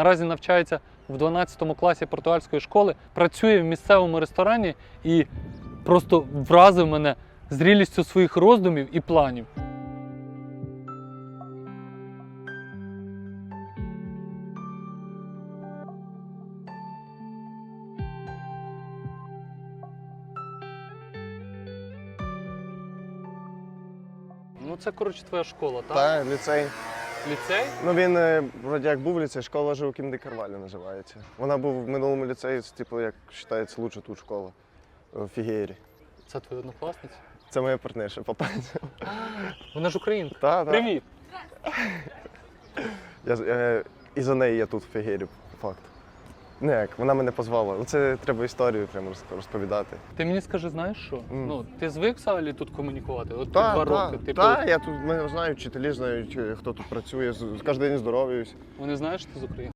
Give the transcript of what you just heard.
Наразі навчається в 12 класі португальської школи, працює в місцевому ресторані і просто вразив мене зрілістю своїх роздумів і планів. Ну, це коротше твоя школа, так? Та, ліцей. Ліцей? Ну він е, вроді як був ліцей, школа Живокін де Карвалі називається. Вона був в минулому ліцеї, це, типу, як вважається, лучша тут школа в Фігєрі. Це твоя однокласниця? Це моя партнерша по танцю. Вона ж українка. Та, та. Привіт! Я, е, і за неї я тут в Фігері, по Не як, вона мене позвала. Це треба історію прямо розповідати. Ти мені скажи, знаєш що? Ну, ти звик взагалі тут комунікувати? От ти два та, роки. Типу, та, я тут мене знають, вчителі знають, е, хто тут працює, з- з- кожен день здоров'ююсь. вони знають, що ти з України?